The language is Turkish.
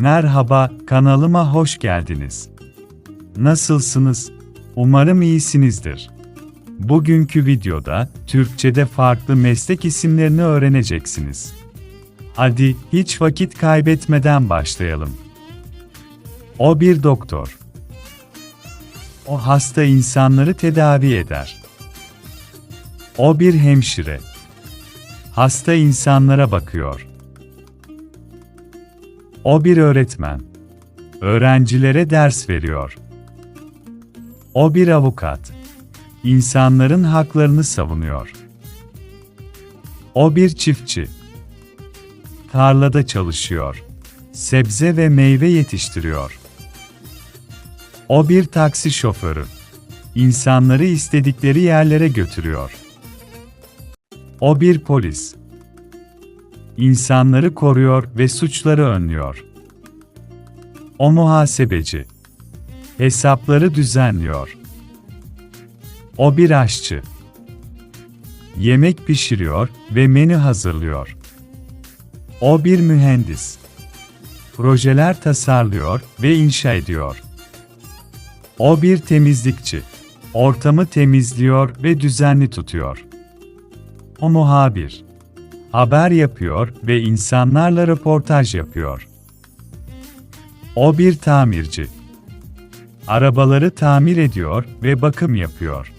Merhaba, kanalıma hoş geldiniz. Nasılsınız? Umarım iyisinizdir. Bugünkü videoda Türkçede farklı meslek isimlerini öğreneceksiniz. Hadi hiç vakit kaybetmeden başlayalım. O bir doktor. O hasta insanları tedavi eder. O bir hemşire. Hasta insanlara bakıyor. O bir öğretmen. Öğrencilere ders veriyor. O bir avukat. İnsanların haklarını savunuyor. O bir çiftçi. Tarlada çalışıyor. Sebze ve meyve yetiştiriyor. O bir taksi şoförü. İnsanları istedikleri yerlere götürüyor. O bir polis. İnsanları koruyor ve suçları önlüyor. O muhasebeci. Hesapları düzenliyor. O bir aşçı. Yemek pişiriyor ve menü hazırlıyor. O bir mühendis. Projeler tasarlıyor ve inşa ediyor. O bir temizlikçi. Ortamı temizliyor ve düzenli tutuyor. O muhabir. Haber yapıyor ve insanlarla röportaj yapıyor. O bir tamirci. Arabaları tamir ediyor ve bakım yapıyor.